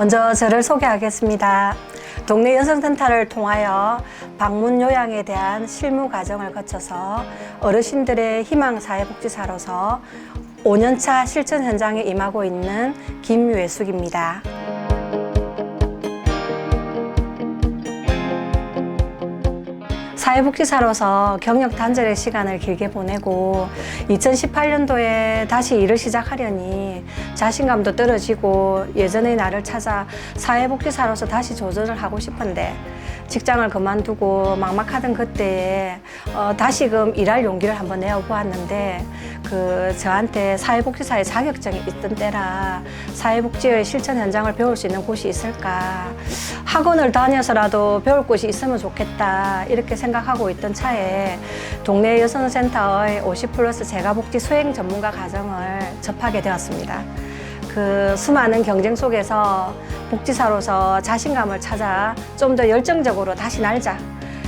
먼저 저를 소개하겠습니다. 동네 여성센터를 통하여 방문 요양에 대한 실무 과정을 거쳐서 어르신들의 희망 사회복지사로서 5년차 실천 현장에 임하고 있는 김유애숙입니다. 사회복지사로서 경력 단절의 시간을 길게 보내고 2018년도에 다시 일을 시작하려니 자신감도 떨어지고 예전의 나를 찾아 사회복지사로서 다시 도전을 하고 싶은데 직장을 그만두고 막막하던 그때에 어, 다시금 일할 용기를 한번 내어보았는데 그 저한테 사회복지사의 자격증이 있던 때라 사회복지의 실천 현장을 배울 수 있는 곳이 있을까? 학원을 다녀서라도 배울 곳이 있으면 좋겠다. 이렇게 생각 하고 있던 차에 동네 여성센터의 50 플러스 재가복지 수행 전문가 과정을 접하게 되었습니다. 그 수많은 경쟁 속에서 복지사로서 자신감을 찾아 좀 더 열정적으로 다시 날자.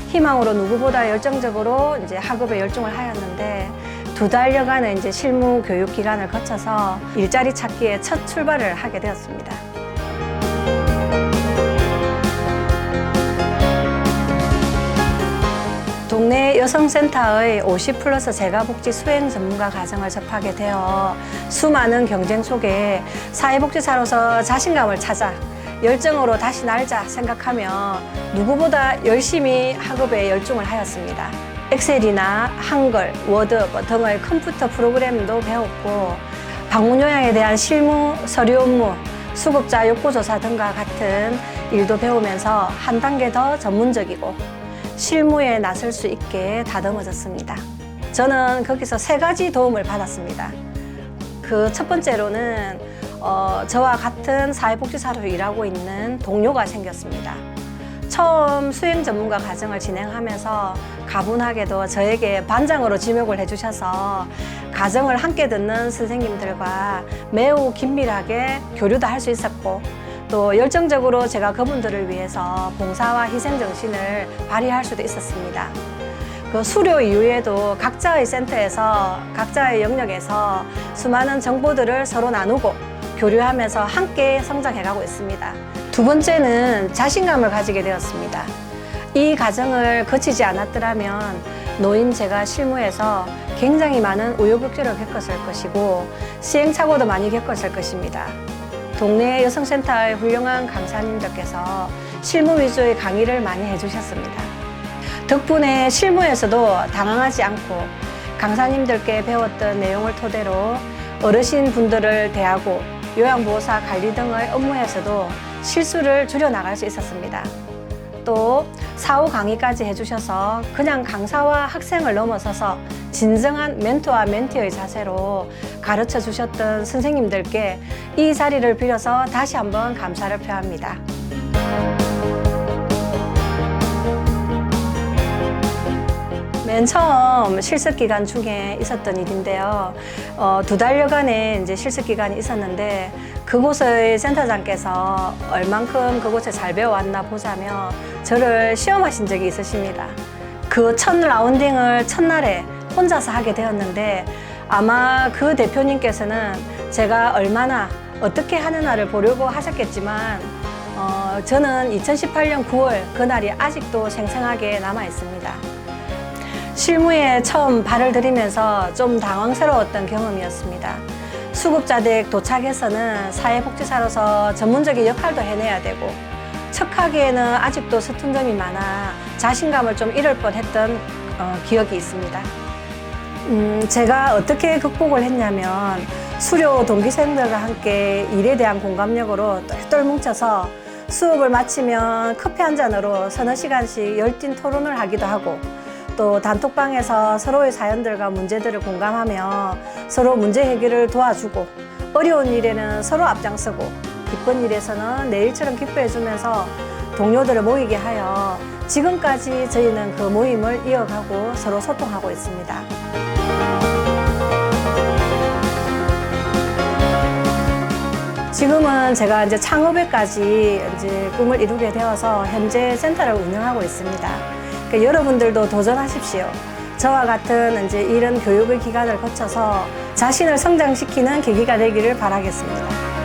희망으로 누구보다 열정적으로 이제 학업에 열중을 하였는데 두 달여간의 이제 실무 교육 기간을 거쳐서 일자리 찾기에 첫 출발을 하게 되었습니다. 동네 여성센터의 50 플러스 재가복지 수행 전문가 과정을 접하게 되어 수많은 경쟁 속에 사회복지사로서 자신감을 찾아 열정으로 다시 날자 생각하며 누구보다 열심히 학업에 열중을 하였습니다. 엑셀이나 한글, 워드 뭐 등의 컴퓨터 프로그램도 배웠고 방문 요양에 대한 실무, 서류 업무, 수급자 욕구 조사 등과 같은 일도 배우면서 한 단계 더 전문적이고 실무에 나설 수 있게 다듬어졌습니다. 저는 거기서 세 가지 도움을 받았습니다. 그 첫 번째로는 어, 저와 같은 사회복지사로 일하고 있는 동료가 생겼습니다. 처음 수행 전문가 과정을 진행하면서 가분하게도 저에게 반장으로 지목을 해주셔서 과정을 함께 듣는 선생님들과 매우 긴밀하게 교류도 할 수 있었고 또 열정적으로 제가 그분들을 위해서 봉사와 희생 정신을 발휘할 수도 있었습니다. 그 수료 이후에도 각자의 센터에서 각자의 영역에서 수많은 정보들을 서로 나누고 교류하면서 함께 성장해가고 있습니다. 두 번째는 자신감을 가지게 되었습니다. 이 과정을 거치지 않았더라면 노인 제가 실무에서 굉장히 많은 우여곡절을 겪었을 것이고 시행착오도 많이 겪었을 것입니다. 동네 여성센터의 훌륭한 강사님들께서 실무 위주의 강의를 많이 해주셨습니다. 덕분에 실무에서도 당황하지 않고 강사님들께 배웠던 내용을 토대로 어르신 분들을 대하고 요양보호사 관리 등의 업무에서도 실수를 줄여나갈 수 있었습니다. 또 사후 강의까지 해주셔서 그냥 강사와 학생을 넘어서서 진정한 멘토와 멘티의 자세로 가르쳐 주셨던 선생님들께 이 자리를 빌어서 다시 한번 감사를 표합니다. 맨 처음 실습 기간 중에 있었던 일인데요. 어, 두 달여간의 이제 실습 기간이 있었는데 그곳의 센터장께서 얼만큼 그곳에 잘 배워왔나 보자며 저를 시험하신 적이 있으십니다. 그 첫 라운딩을 첫날에 혼자서 하게 되었는데 아마 그 대표님께서는 제가 얼마나 어떻게 하느냐를 보려고 하셨겠지만 어, 저는 2018년 9월 그날이 아직도 생생하게 남아 있습니다. 실무에 처음 발을 들이면서 좀 당황스러웠던 경험이었습니다. 수급자댁 도착해서는 사회복지사로서 전문적인 역할도 해내야 되고 척하기에는 아직도 서툰 점이 많아 자신감을 좀 잃을 뻔했던 어, 기억이 있습니다. 음, 제가 어떻게 극복을 했냐면 수료 동기생들과 함께 일에 대한 공감력으로 똘똘 뭉쳐서 수업을 마치면 커피 한 잔으로 서너 시간씩 열띤 토론을 하기도 하고 또 단톡방에서 서로의 사연들과 문제들을 공감하며 서로 문제 해결을 도와주고 어려운 일에는 서로 앞장서고 기쁜 일에서는 내 일처럼 기뻐해주면서 동료들을 모이게 하여 지금까지 저희는 그 모임을 이어가고 서로 소통하고 있습니다. 지금은 제가 이제 창업에까지 이제 꿈을 이루게 되어서 현재 센터를 운영하고 있습니다. 그러니까 여러분들도 도전하십시오. 저와 같은 이제 이런 교육의 기간을 거쳐서 자신을 성장시키는 계기가 되기를 바라겠습니다.